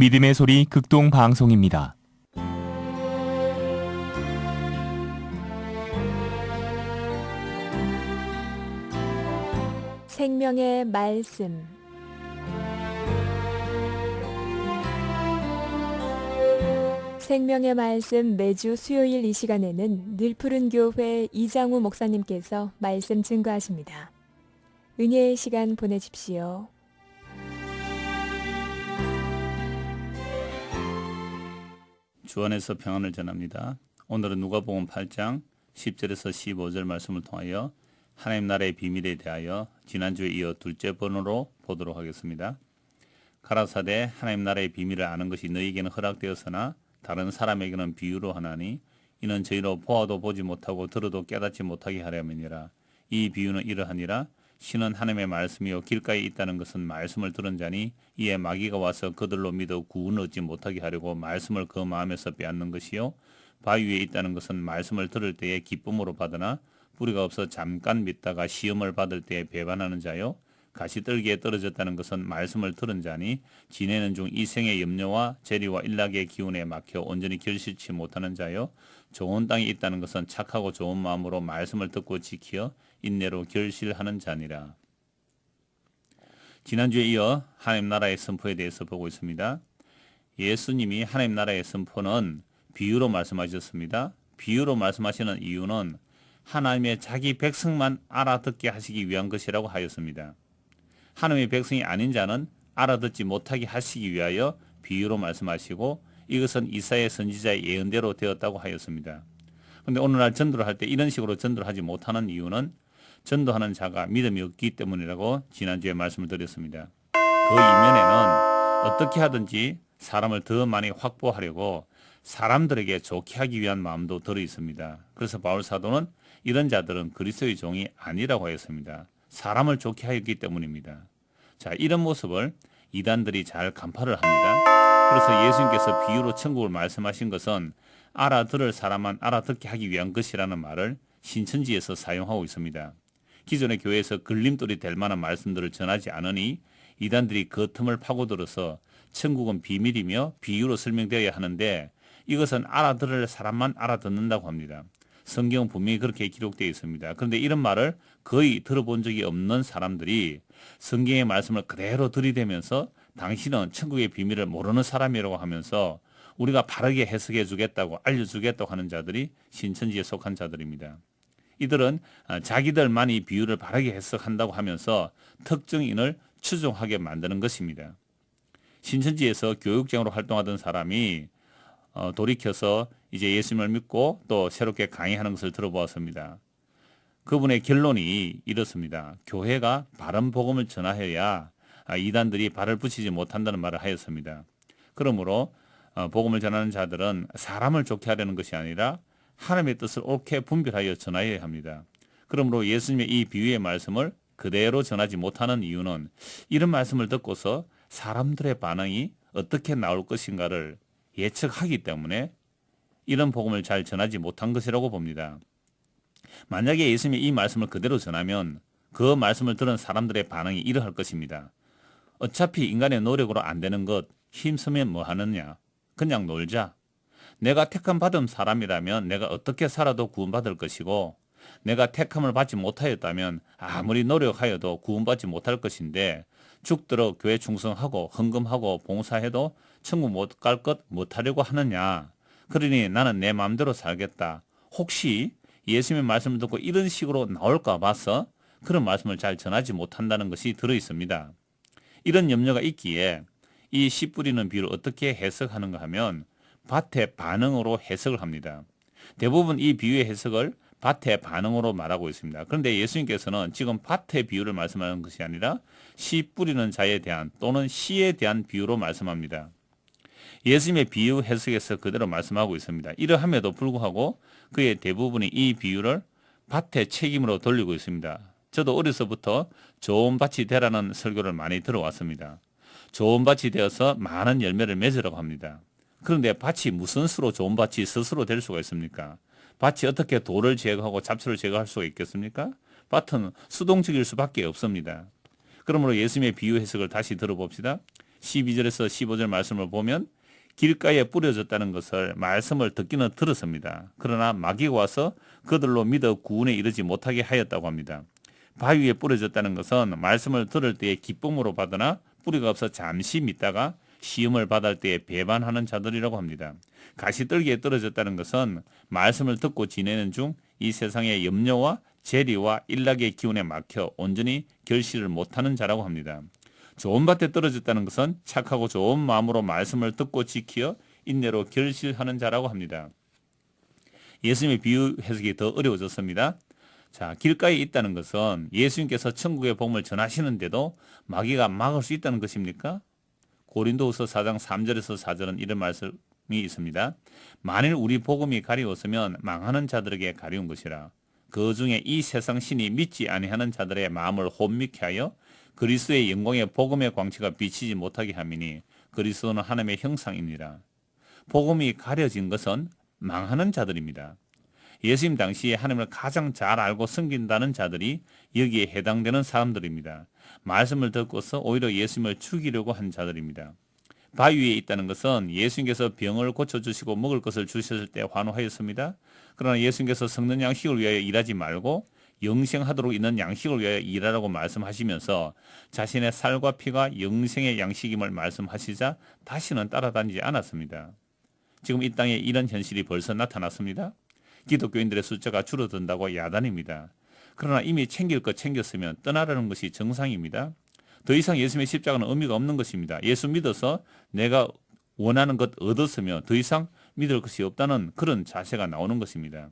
믿음의 소리 극동 방송입니다. 생명의 말씀. 생명의 말씀 매주 수요일 이 시간에는 늘푸른 교회 이장우 목사님께서 말씀 증거하십니다. 은혜의 시간 보내십시오. 주 안에서 평안을 전합니다. 오늘은 누가복음 8장 10절에서 15절 말씀을 통하여 하나님 나라의 비밀에 대하여 지난주에 이어 둘째 번호로 보도록 하겠습니다. 가라사대 하나님 나라의 비밀을 아는 것이 너희에게는 허락되었으나 다른 사람에게는 비유로 하나니 이는 저희로 보아도 보지 못하고 들어도 깨닫지 못하게 하려면이라 이 비유는 이러하니라 신은 하나님의 말씀이요 길가에 있다는 것은 말씀을 들은 자니 이에 마귀가 와서 그들로 믿어 구원을 얻지 못하게 하려고 말씀을 그 마음에서 빼앗는 것이요 바위 위에 있다는 것은 말씀을 들을 때에 기쁨으로 받으나 뿌리가 없어 잠깐 믿다가 시험을 받을 때에 배반하는 자요 가시떨기에 떨어졌다는 것은 말씀을 들은 자니 지내는 중 이생의 염려와 재리와 일락의 기운에 막혀 온전히 결실치 못하는 자요 좋은 땅에 있다는 것은 착하고 좋은 마음으로 말씀을 듣고 지키어 인내로 결실하는 자니라. 지난주에 이어 하나님 나라의 선포에 대해서 보고 있습니다. 예수님이 하나님 나라의 선포는 비유로 말씀하셨습니다. 비유로 말씀하시는 이유는 하나님의 자기 백성만 알아듣게 하시기 위한 것이라고 하였습니다. 하나님의 백성이 아닌 자는 알아듣지 못하게 하시기 위하여 비유로 말씀하시고 이것은 이사의 선지자의 예언대로 되었다고 하였습니다. 그런데 오늘날 전도를 할 때 이런 식으로 전도를 하지 못하는 이유는 전도하는 자가 믿음이 없기 때문이라고 지난주에 말씀을 드렸습니다. 그 이면에는 어떻게 하든지 사람을 더 많이 확보하려고 사람들에게 좋게 하기 위한 마음도 들어 있습니다. 그래서 바울 사도는 이런 자들은 그리스도의 종이 아니라고 하였습니다. 사람을 좋게 하였기 때문입니다. 자, 이런 모습을 이단들이 잘 간파를 합니다. 그래서 예수님께서 비유로 천국을 말씀하신 것은 알아들을 사람만 알아듣게 하기 위한 것이라는 말을 신천지에서 사용하고 있습니다. 기존의 교회에서 걸림돌이 될 만한 말씀들을 전하지 않으니 이단들이 그 틈을 파고들어서 천국은 비밀이며 비유로 설명되어야 하는데 이것은 알아들을 사람만 알아듣는다고 합니다. 성경은 분명히 그렇게 기록되어 있습니다. 그런데 이런 말을 거의 들어본 적이 없는 사람들이 성경의 말씀을 그대로 들이대면서 당신은 천국의 비밀을 모르는 사람이라고 하면서 우리가 바르게 해석해 주겠다고 알려주겠다고 하는 자들이 신천지에 속한 자들입니다. 이들은 자기들만이 비유를 바르게 해석한다고 하면서 특정인을 추종하게 만드는 것입니다. 신천지에서 교육장으로 활동하던 사람이 어, 돌이켜서 이제 예수님을 믿고 또 새롭게 강의하는 것을 들어보았습니다. 그분의 결론이 이렇습니다. 교회가 바른 복음을 전하여야 아, 이단들이 발을 붙이지 못한다는 말을 하였습니다. 그러므로 어, 복음을 전하는 자들은 사람을 좋게 하려는 것이 아니라 하나님의 뜻을 옳게 분별하여 전하여야 합니다. 그러므로 예수님의 이 비유의 말씀을 그대로 전하지 못하는 이유는 이런 말씀을 듣고서 사람들의 반응이 어떻게 나올 것인가를 예측하기 때문에 이런 복음을 잘 전하지 못한 것이라고 봅니다. 만약에 예수님이 이 말씀을 그대로 전하면 그 말씀을 들은 사람들의 반응이 이러할 것입니다. 어차피 인간의 노력으로 안 되는 것 힘쓰면 뭐 하느냐? 그냥 놀자. 내가 택함 받은 사람이라면 내가 어떻게 살아도 구원받을 것이고 내가 택함을 받지 못하였다면 아무리 노력하여도 구원받지 못할 것인데 죽도록 교회 충성하고 헌금하고 봉사해도 천국 못 갈 것 못하려고 하느냐. 그러니 나는 내 마음대로 살겠다. 혹시 예수님의 말씀을 듣고 이런 식으로 나올까 봐서 그런 말씀을 잘 전하지 못한다는 것이 들어 있습니다. 이런 염려가 있기에 이 씨 뿌리는 비유를 어떻게 해석하는가 하면 밭의 반응으로 해석을 합니다. 대부분 이 비유의 해석을 밭의 반응으로 말하고 있습니다. 그런데 예수님께서는 지금 밭의 비유를 말씀하는 것이 아니라 씨 뿌리는 자에 대한 또는 씨에 대한 비유로 말씀합니다. 예수님의 비유 해석에서 그대로 말씀하고 있습니다. 이러함에도 불구하고 그의 대부분이 이 비유를 밭의 책임으로 돌리고 있습니다. 저도 어려서부터 좋은 밭이 되라는 설교를 많이 들어왔습니다. 좋은 밭이 되어서 많은 열매를 맺으라고 합니다. 그런데 밭이 무슨 수로 좋은 밭이 스스로 될 수가 있습니까? 밭이 어떻게 돌을 제거하고 잡초를 제거할 수가 있겠습니까? 밭은 수동적일 수밖에 없습니다. 그러므로 예수님의 비유 해석을 다시 들어봅시다. 12절에서 15절 말씀을 보면 길가에 뿌려졌다는 것을 말씀을 듣기는 들었습니다. 그러나 마귀가 와서 그들로 믿어 구원에 이르지 못하게 하였다고 합니다. 바위에 뿌려졌다는 것은 말씀을 들을 때에 기쁨으로 받으나 뿌리가 없어 잠시 믿다가 시험을 받을 때에 배반하는 자들이라고 합니다. 가시떨기에 떨어졌다는 것은 말씀을 듣고 지내는 중 이 세상의 염려와 재리와 일락의 기운에 막혀 온전히 결실을 못하는 자라고 합니다. 좋은 밭에 떨어졌다는 것은 착하고 좋은 마음으로 말씀을 듣고 지키어 인내로 결실하는 자라고 합니다. 예수님의 비유 해석이 더 어려워졌습니다. 자, 길가에 있다는 것은 예수님께서 천국의 복음을 전하시는데도 마귀가 막을 수 있다는 것입니까? 고린도후서 4장 3절에서 4절은 이런 말씀이 있습니다. 만일 우리 복음이 가리웠으면 망하는 자들에게 가리운 것이라. 그 중에 이 세상 신이 믿지 아니하는 자들의 마음을 혼미케 하여 그리스도의 영광의 복음의 광채가 비치지 못하게 함이니 그리스도는 하나님의 형상입니다. 복음이 가려진 것은 망하는 자들입니다. 예수님 당시에 하나님을 가장 잘 알고 섬긴다는 자들이 여기에 해당되는 사람들입니다. 말씀을 듣고서 오히려 예수님을 죽이려고 한 자들입니다. 바위에 있다는 것은 예수님께서 병을 고쳐주시고 먹을 것을 주셨을 때 환호하였습니다. 그러나 예수님께서 성는 양식을 위하여 일하지 말고 영생하도록 있는 양식을 위하여 일하라고 말씀하시면서 자신의 살과 피가 영생의 양식임을 말씀하시자 다시는 따라다니지 않았습니다. 지금 이 땅에 이런 현실이 벌써 나타났습니다. 기독교인들의 숫자가 줄어든다고 야단입니다. 그러나 이미 챙길 것 챙겼으면 떠나라는 것이 정상입니다. 더 이상 예수님의 십자가는 의미가 없는 것입니다. 예수 믿어서 내가 원하는 것 얻었으며 더 이상 믿을 것이 없다는 그런 자세가 나오는 것입니다.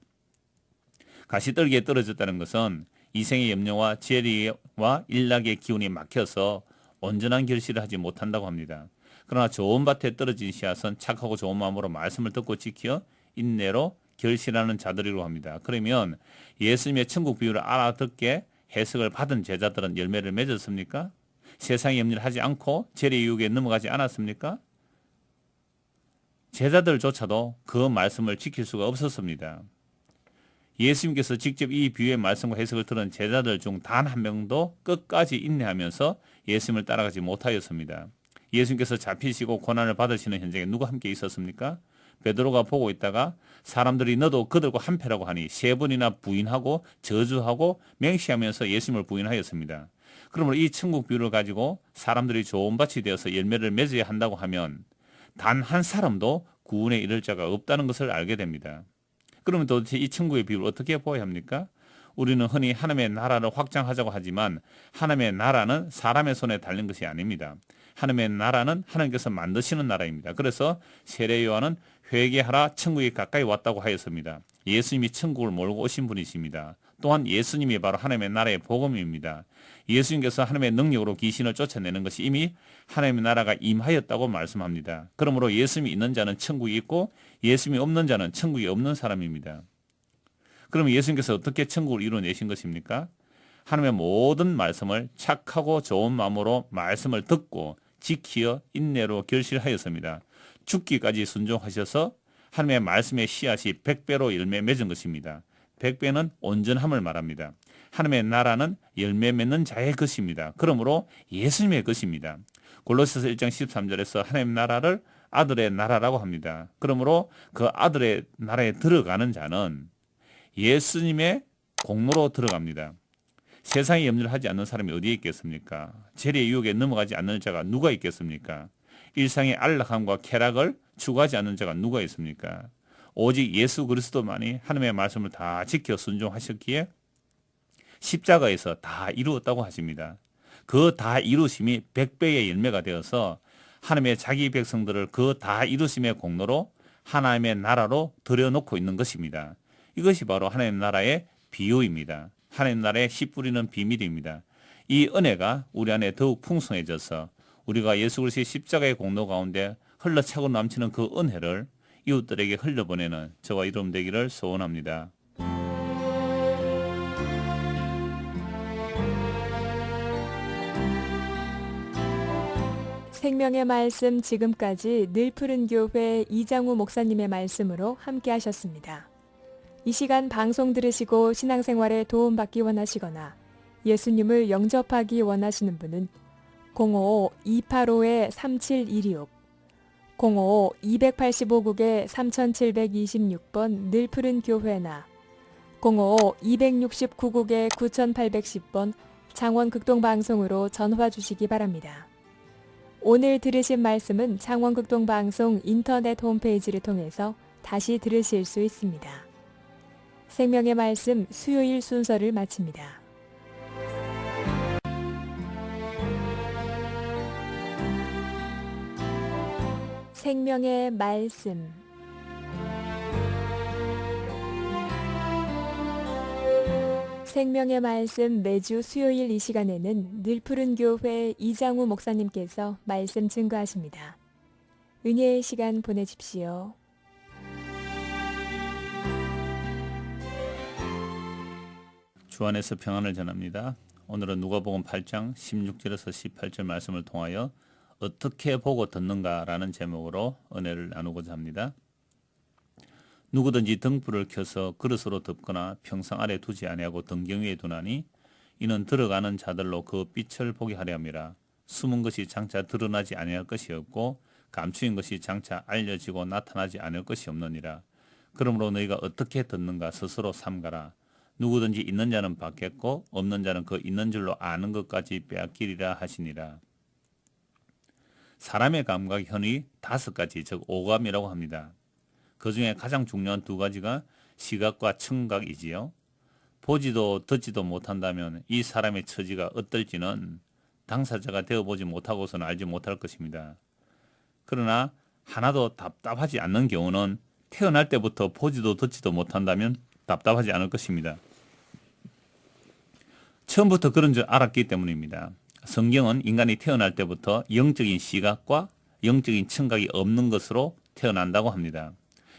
가시떨기에 떨어졌다는 것은 이생의 염려와 재리와 일락의 기운이 막혀서 온전한 결실을 하지 못한다고 합니다. 그러나 좋은 밭에 떨어진 씨앗은 착하고 좋은 마음으로 말씀을 듣고 지켜 인내로 결실하는 자들이라고 합니다. 그러면 예수님의 천국 비유를 알아듣게 해석을 받은 제자들은 열매를 맺었습니까? 세상의 염려를 하지 않고 재리 유혹에 넘어가지 않았습니까? 제자들조차도 그 말씀을 지킬 수가 없었습니다. 예수님께서 직접 이 비유의 말씀과 해석을 들은 제자들 중 단 한 명도 끝까지 인내하면서 예수님을 따라가지 못하였습니다. 예수님께서 잡히시고 고난을 받으시는 현장에 누가 함께 있었습니까? 베드로가 보고 있다가 사람들이 너도 그들과 한패라고 하니 세 번이나 부인하고 저주하고 맹시하면서 예수님을 부인하였습니다. 그러므로 이 천국 비유를 가지고 사람들이 좋은 밭이 되어서 열매를 맺어야 한다고 하면 단 한 사람도 구원에 이를 자가 없다는 것을 알게 됩니다. 그러면 도대체 이 천국의 비유를 어떻게 보아야 합니까? 우리는 흔히 하나님의 나라를 확장하자고 하지만 하나님의 나라는 사람의 손에 달린 것이 아닙니다. 하나님의 나라는 하나님께서 만드시는 나라입니다. 그래서 세례 요한은 회개하라 천국이 가까이 왔다고 하였습니다. 예수님이 천국을 몰고 오신 분이십니다. 또한 예수님이 바로 하나님의 나라의 복음입니다. 예수님께서 하나님의 능력으로 귀신을 쫓아내는 것이 이미 하나님의 나라가 임하였다고 말씀합니다. 그러므로 예수님이 있는 자는 천국이 있고 예수님이 없는 자는 천국이 없는 사람입니다. 그럼 예수님께서 어떻게 천국을 이루어내신 것입니까? 하나님의 모든 말씀을 착하고 좋은 마음으로 말씀을 듣고 지키어 인내로 결실하였습니다. 죽기까지 순종하셔서 하나님의 말씀의 씨앗이 백배로 열매 맺은 것입니다. 백배는 온전함을 말합니다. 하나님의 나라는 열매 맺는 자의 것입니다. 그러므로 예수님의 것입니다. 골로새서 1장 13절에서 하나님 나라를 아들의 나라라고 합니다. 그러므로 그 아들의 나라에 들어가는 자는 예수님의 공로로 들어갑니다. 세상에 염려를 하지 않는 사람이 어디에 있겠습니까? 재리의 유혹에 넘어가지 않는 자가 누가 있겠습니까? 일상의 안락함과 쾌락을 추구하지 않는 자가 누가 있습니까? 오직 예수 그리스도만이 하나님의 말씀을 다 지켜 순종하셨기에 십자가에서 다 이루었다고 하십니다. 그 다 이루심이 백배의 열매가 되어서 하나님의 자기 백성들을 그 다 이루심의 공로로 하나님의 나라로 들여놓고 있는 것입니다. 이것이 바로 하나님 나라의 비유입니다. 하나님 나라의 씨 뿌리는 비밀입니다. 이 은혜가 우리 안에 더욱 풍성해져서 우리가 예수 그리스도의 십자가의 공로 가운데 흘러차고 넘치는 그 은혜를 이웃들에게 흘려보내는 저와 이름 되기를 소원합니다. 생명의 말씀 지금까지 늘 푸른 교회 이장우 목사님의 말씀으로 함께 하셨습니다. 이 시간 방송 들으시고 신앙생활에 도움받기 원하시거나 예수님을 영접하기 원하시는 분은 05-285-3726 05-285국에 3726번 늘푸른 교회나 05-269국에 9810번 창원 극동방송으로 전화 주시기 바랍니다. 오늘 들으신 말씀은 창원 극동방송 인터넷 홈페이지를 통해서 다시 들으실 수 있습니다. 생명의 말씀 수요일 순서를 마칩니다. 생명의 말씀 생명의 말씀 매주 수요일 이 시간에는 늘푸른 교회 이장우 목사님께서 말씀 증거하십니다. 은혜의 시간 보내십시오. 주 안에서 평안을 전합니다. 오늘은 누가복음 8장 16절에서 18절 말씀을 통하여 어떻게 보고 듣는가라는 제목으로 은혜를 나누고자 합니다. 누구든지 등불을 켜서 그릇으로 덮거나 평상 아래 두지 아니하고 등경 위에 두나니 이는 들어가는 자들로 그 빛을 보게 하려 함이라. 숨은 것이 장차 드러나지 아니할 것이 없고 감추인 것이 장차 알려지고 나타나지 않을 것이 없느니라. 그러므로 너희가 어떻게 듣는가 스스로 삼가라. 누구든지 있는 자는 받겠고 없는 자는 그 있는 줄로 아는 것까지 빼앗기리라 하시니라 사람의 감각 현이 다섯 가지 즉 오감이라고 합니다. 그 중에 가장 중요한 두 가지가 시각과 청각이지요. 보지도 듣지도 못한다면 이 사람의 처지가 어떨지는 당사자가 되어보지 못하고서는 알지 못할 것입니다. 그러나 하나도 답답하지 않는 경우는 태어날 때부터 보지도 듣지도 못한다면 답답하지 않을 것입니다. 처음부터 그런 줄 알았기 때문입니다. 성경은 인간이 태어날 때부터 영적인 시각과 영적인 청각이 없는 것으로 태어난다고 합니다.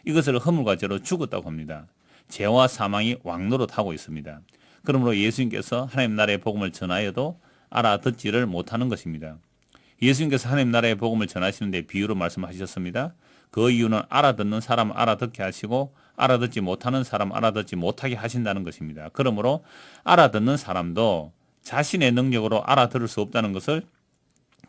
이것을 허물과 죄로 죽었다고 합니다. 죄와 사망이 왕노릇하고 있습니다. 그러므로 예수님께서 하나님 나라의 복음을 전하여도 알아듣지를 못하는 것입니다. 예수님께서 하나님 나라의 복음을 전하시는데 비유로 말씀하셨습니다. 그 이유는 알아듣는 사람 알아듣게 하시고 알아듣지 못하는 사람 알아듣지 못하게 하신다는 것입니다. 그러므로 알아듣는 사람도 자신의 능력으로 알아들을 수 없다는 것을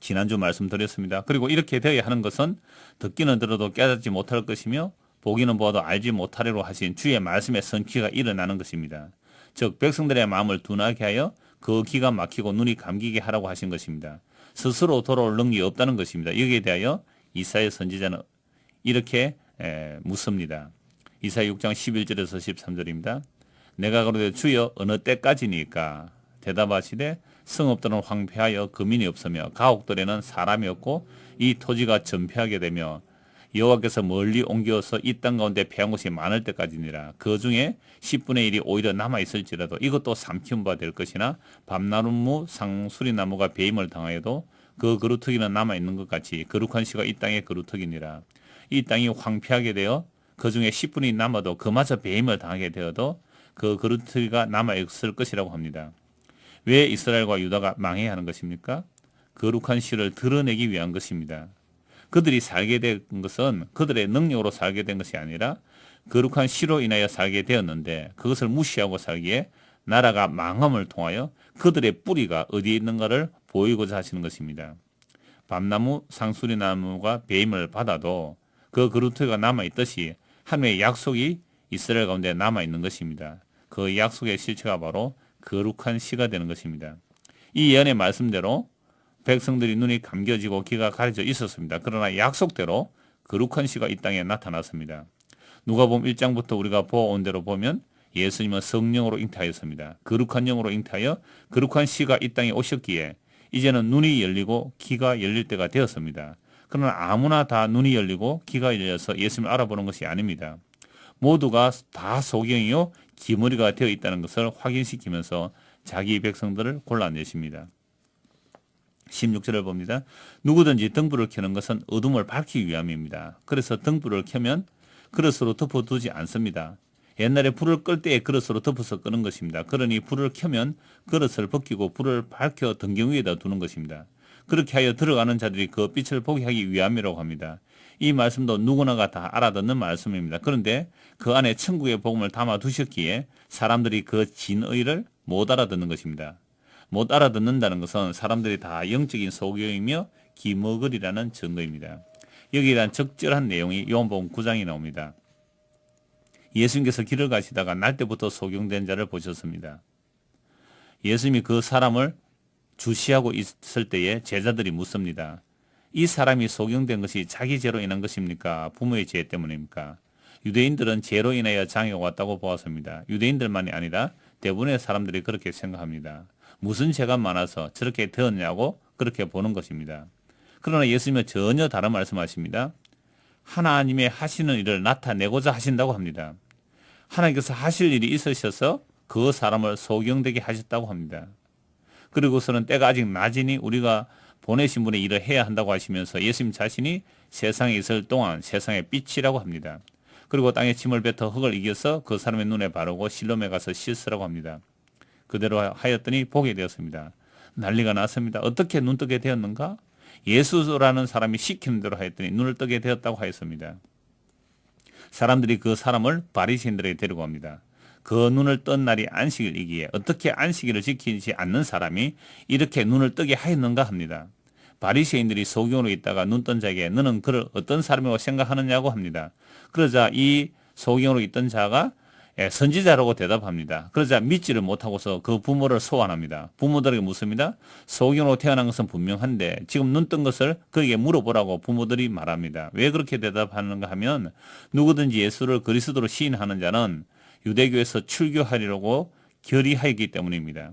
지난주 말씀드렸습니다. 그리고 이렇게 되어야 하는 것은 듣기는 들어도 깨닫지 못할 것이며 보기는 보아도 알지 못하리로 하신 주의 말씀의 선취가 일어나는 것입니다. 즉 백성들의 마음을 둔하게 하여 그 귀가 막히고 눈이 감기게 하라고 하신 것입니다. 스스로 돌아올 능력이 없다는 것입니다. 여기에 대하여 이사야 선지자는 이렇게 에, 묻습니다. 이사야 6장 11절에서 13절입니다. 내가 그러되 주여 어느 때까지니까 대답하시되 성읍들은 황폐하여 거민이 없으며 가옥들에는 사람이 없고 이 토지가 전폐하게 되며 여호와께서 멀리 옮겨서 이 땅 가운데 패한 곳이 많을 때까지니라. 그 중에 10분의 1이 오히려 남아 있을지라도 이것도 삼키운 바 될 것이나 밤나무 상수리 나무가 배임을 당하여도 그 그루터기는 남아 있는 것 같이 거룩한 시가 이 땅의 그루터기니라. 이 땅이 황폐하게 되어 그 중에 10분이 남아도 그마저 배임을 당하게 되어도 그 그루터기가 남아 있을 것이라고 합니다. 왜 이스라엘과 유다가 망해야 하는 것입니까? 거룩한 시를 드러내기 위한 것입니다. 그들이 살게 된 것은 그들의 능력으로 살게 된 것이 아니라 거룩한 시로 인하여 살게 되었는데 그것을 무시하고 살기에 나라가 망함을 통하여 그들의 뿌리가 어디에 있는가를 보이고자 하시는 것입니다. 밤나무, 상수리 나무가 배임을 받아도 그 그루트가 남아 있듯이 하나님의 약속이 이스라엘 가운데 남아 있는 것입니다. 그 약속의 실체가 바로 거룩한 시가 되는 것입니다. 이 예언의 말씀대로 백성들이 눈이 감겨지고 귀가 가려져 있었습니다. 그러나 약속대로 거룩한 시가 이 땅에 나타났습니다. 누가복음 1장부터 우리가 보아온 대로 보면 예수님은 성령으로 잉태하였습니다. 거룩한 영으로 잉태하여 거룩한 시가 이 땅에 오셨기에 이제는 눈이 열리고 귀가 열릴 때가 되었습니다. 그러나 아무나 다 눈이 열리고 귀가 열려서 예수님을 알아보는 것이 아닙니다. 모두가 다 소경이요 기머리가 되어 있다는 것을 확인시키면서 자기 백성들을 골라내십니다. 16절을 봅니다. 누구든지 등불을 켜는 것은 어둠을 밝히기 위함입니다. 그래서 등불을 켜면 그릇으로 덮어두지 않습니다. 옛날에 불을 끌 때에 그릇으로 덮어서 끄는 것입니다. 그러니 불을 켜면 그릇을 벗기고 불을 밝혀 등경 위에다 두는 것입니다. 그렇게 하여 들어가는 자들이 그 빛을 보게 하기 위함이라고 합니다. 이 말씀도 누구나가 다 알아듣는 말씀입니다. 그런데 그 안에 천국의 복음을 담아 두셨기에 사람들이 그 진의를 못 알아듣는 것입니다. 못 알아듣는다는 것은 사람들이 다 영적인 소경이며 기머글이라는 증거입니다. 여기에 대한 적절한 내용이 요한복음 9장에 나옵니다. 예수님께서 길을 가시다가 날 때부터 소경된 자를 보셨습니다. 예수님이 그 사람을 주시하고 있을 때에 제자들이 묻습니다. 이 사람이 소경된 것이 자기 죄로 인한 것입니까? 부모의 죄 때문입니까? 유대인들은 죄로 인하여 장애가 왔다고 보았습니다. 유대인들만이 아니라 대부분의 사람들이 그렇게 생각합니다. 무슨 죄가 많아서 저렇게 되었냐고 그렇게 보는 것입니다. 그러나 예수님은 전혀 다른 말씀하십니다. 하나님의 하시는 일을 나타내고자 하신다고 합니다. 하나님께서 하실 일이 있으셔서 그 사람을 소경되게 하셨다고 합니다. 그리고서는 때가 아직 낮으니 우리가 보내신 분의 일을 해야 한다고 하시면서 예수님 자신이 세상에 있을 동안 세상의 빛이라고 합니다. 그리고 땅에 침을 뱉어 흙을 이겨서 그 사람의 눈에 바르고 실로에 가서 씻으라고 합니다. 그대로 하였더니 보게 되었습니다. 난리가 났습니다. 어떻게 눈 뜨게 되었는가? 예수라는 사람이 시키는 대로 하였더니 눈을 뜨게 되었다고 하였습니다. 사람들이 그 사람을 바리새인들에게 데리고 옵니다. 그 눈을 뜬 날이 안식일이기에 어떻게 안식일을 지키지 않는 사람이 이렇게 눈을 뜨게 하였는가 합니다. 바리새인들이 소경으로 있다가 눈 뜬 자에게 너는 그를 어떤 사람이라고 생각하느냐고 합니다. 그러자 이 소경으로 있던 자가 예, 선지자라고 대답합니다. 그러자 믿지를 못하고서 그 부모를 소환합니다. 부모들에게 묻습니다. 소경으로 태어난 것은 분명한데 지금 눈 뜬 것을 그에게 물어보라고 부모들이 말합니다. 왜 그렇게 대답하는가 하면 누구든지 예수를 그리스도로 시인하는 자는 유대교에서 출교하리라고 결의하였기 때문입니다.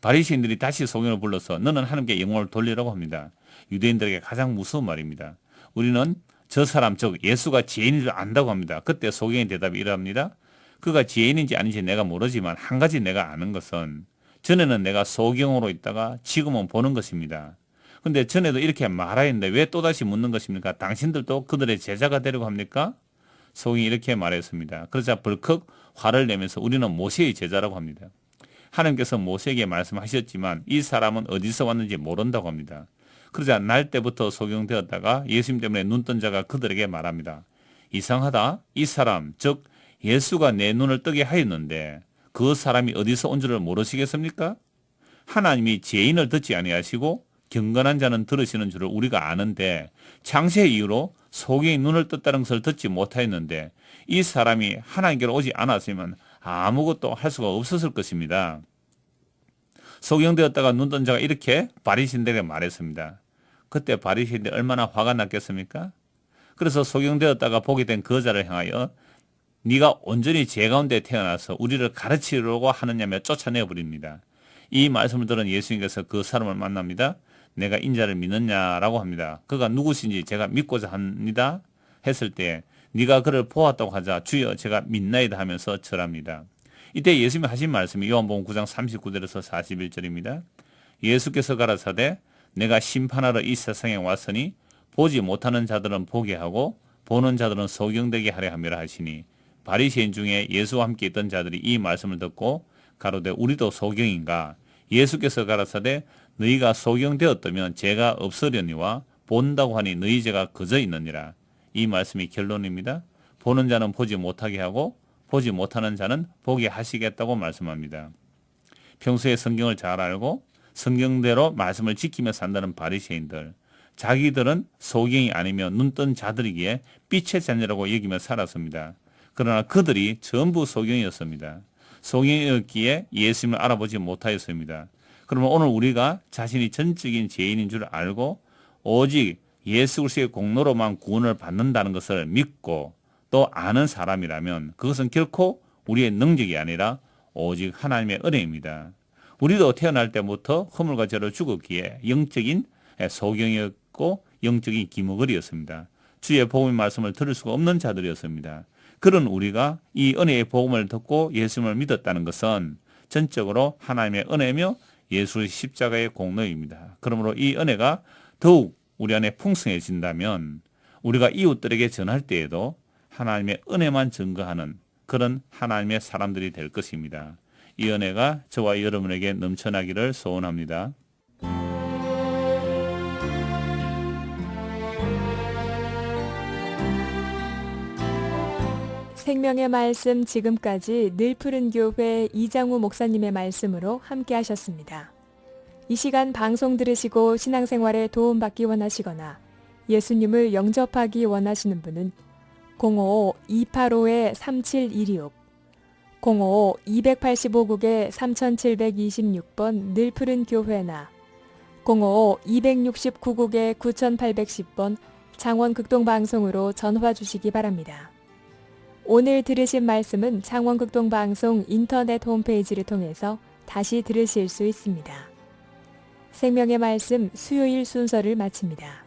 바리새인들이 다시 소경을 불러서 너는 하나님께 영광을 돌리라고 합니다. 유대인들에게 가장 무서운 말입니다. 우리는 저 사람 즉 예수가 죄인인 줄 안다고 합니다. 그때 소경의 대답이 이러합니다. 그가 죄인인지 아닌지 내가 모르지만 한 가지 내가 아는 것은 전에는 내가 소경으로 있다가 지금은 보는 것입니다. 근데 전에도 이렇게 말하였는데 왜 또다시 묻는 것입니까? 당신들도 그들의 제자가 되려고 합니까? 소경이 이렇게 말했습니다. 그러자 벌컥 화를 내면서 우리는 모세의 제자라고 합니다. 하나님께서 모세에게 말씀하셨지만 이 사람은 어디서 왔는지 모른다고 합니다. 그러자 날 때부터 소경되었다가 예수님 때문에 눈뜬 자가 그들에게 말합니다. 이상하다. 이 사람, 즉 예수가 내 눈을 뜨게 하였는데 그 사람이 어디서 온 줄을 모르시겠습니까? 하나님이 죄인을 듣지 아니하시고 경건한 자는 들으시는 줄을 우리가 아는데 창세의 이유로 소경이 눈을 떴다는 것을 듣지 못하였는데 이 사람이 하나님께로 오지 않았으면 아무것도 할 수가 없었을 것입니다. 소경되었다가 눈 뜬 자가 이렇게 바리신들에게 말했습니다. 그때 바리신들이 얼마나 화가 났겠습니까? 그래서 소경되었다가 보게 된 그자를 향하여 네가 온전히 죄 가운데 태어나서 우리를 가르치려고 하느냐며 쫓아내 버립니다. 이 말씀을 들은 예수님께서 그 사람을 만납니다. 내가 인자를 믿느냐라고 합니다. 그가 누구신지 제가 믿고자 합니다. 했을 때 네가 그를 보았다고 하자 주여 제가 믿나이다 하면서 절합니다. 이때 예수님이 하신 말씀이 요한복음 9장 39절에서 41절입니다. 예수께서 가라사대 내가 심판하러 이 세상에 왔으니 보지 못하는 자들은 보게 하고 보는 자들은 소경되게 하려 함이라 하시니 바리새인 중에 예수와 함께 있던 자들이 이 말씀을 듣고 가로되 우리도 소경인가 예수께서 가라사대 너희가 소경되었다면 죄가 없으려니와 본다고 하니 너희 죄가 그저 있느니라 이 말씀이 결론입니다. 보는 자는 보지 못하게 하고 보지 못하는 자는 보게 하시겠다고 말씀합니다. 평소에 성경을 잘 알고 성경대로 말씀을 지키며 산다는 바리새인들 자기들은 소경이 아니면 눈뜬 자들이기에 빛의 자녀라고 여기며 살았습니다. 그러나 그들이 전부 소경이었습니다. 소경이었기에 예수님을 알아보지 못하였습니다. 그러면 오늘 우리가 자신이 전적인 죄인인 줄 알고 오직 예수 그리스도의 공로로만 구원을 받는다는 것을 믿고 또 아는 사람이라면 그것은 결코 우리의 능력이 아니라 오직 하나님의 은혜입니다. 우리도 태어날 때부터 허물과 죄로 죽었기에 영적인 소경이었고 영적인 기머거리였습니다. 주의 복음의 말씀을 들을 수가 없는 자들이었습니다. 그런 우리가 이 은혜의 복음을 듣고 예수님을 믿었다는 것은 전적으로 하나님의 은혜며 예수의 십자가의 공로입니다. 그러므로 이 은혜가 더욱 우리 안에 풍성해진다면 우리가 이웃들에게 전할 때에도 하나님의 은혜만 증거하는 그런 하나님의 사람들이 될 것입니다. 이 은혜가 저와 여러분에게 넘쳐나기를 소원합니다. 생명의 말씀 지금까지 늘 푸른 교회 이장우 목사님의 말씀으로 함께 하셨습니다. 이 시간 방송 들으시고 신앙생활에 도움받기 원하시거나 예수님을 영접하기 원하시는 분은 055-285-3726 055-285국에 3726번 늘푸른 교회나 055-269국에 9810번 창원극동방송으로 전화 주시기 바랍니다. 오늘 들으신 말씀은 창원극동 방송 인터넷 홈페이지를 통해서 다시 들으실 수 있습니다. 생명의 말씀 수요일 순서를 마칩니다.